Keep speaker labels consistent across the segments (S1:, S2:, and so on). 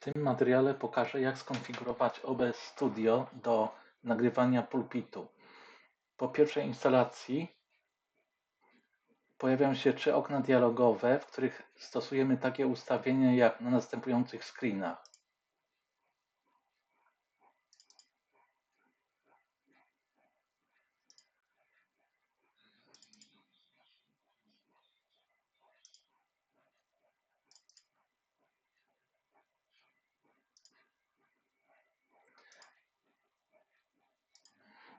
S1: tym materiale pokażę jak skonfigurować OBS Studio do nagrywania pulpitu. Po pierwszej instalacji pojawią się trzy okna dialogowe, w których stosujemy takie ustawienia jak na następujących screenach.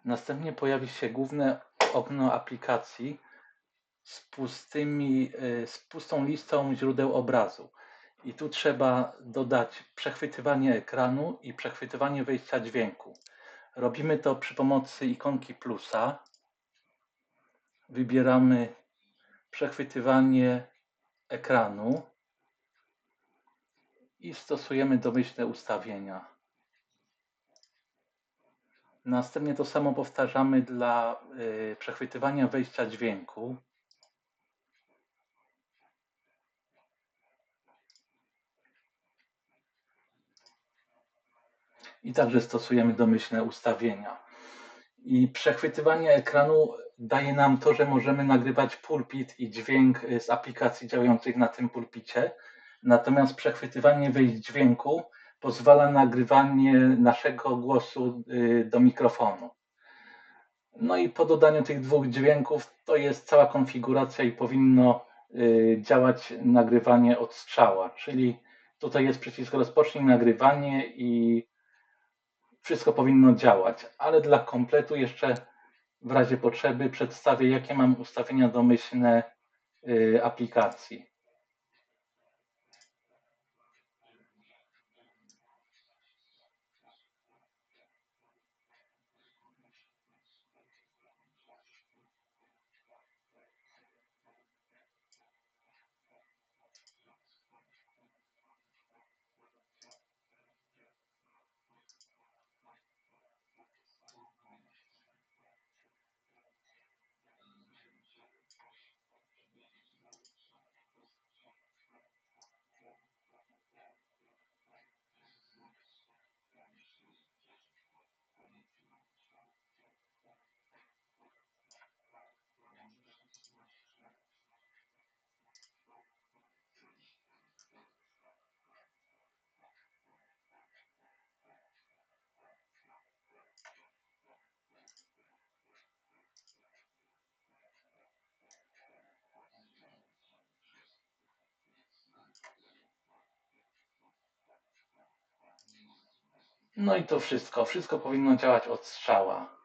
S1: Następnie pojawi się główne okno aplikacji z, pustymi, y, z pustą listą źródeł obrazu. I tu trzeba dodać przechwytywanie ekranu i przechwytywanie wejścia dźwięku. Robimy to przy pomocy ikonki plusa. Wybieramy przechwytywanie ekranu i stosujemy domyślne ustawienia. Następnie to samo powtarzamy dla y, przechwytywania wejścia dźwięku. I także stosujemy domyślne ustawienia. I przechwytywanie ekranu daje nam to, że możemy nagrywać pulpit i dźwięk y, z aplikacji działających na tym pulpicie. Natomiast przechwytywanie wejść dźwięku pozwala nagrywanie naszego głosu y, do mikrofonu. No i po dodaniu tych dwóch dźwięków to jest cała konfiguracja i powinno y, działać nagrywanie od strzała, czyli tutaj jest przycisk rozpocznij nagrywanie i wszystko powinno działać, ale dla kompletu jeszcze w razie potrzeby przedstawię jakie mam ustawienia domyślne y, aplikacji. No i to wszystko. Wszystko powinno działać od strzała.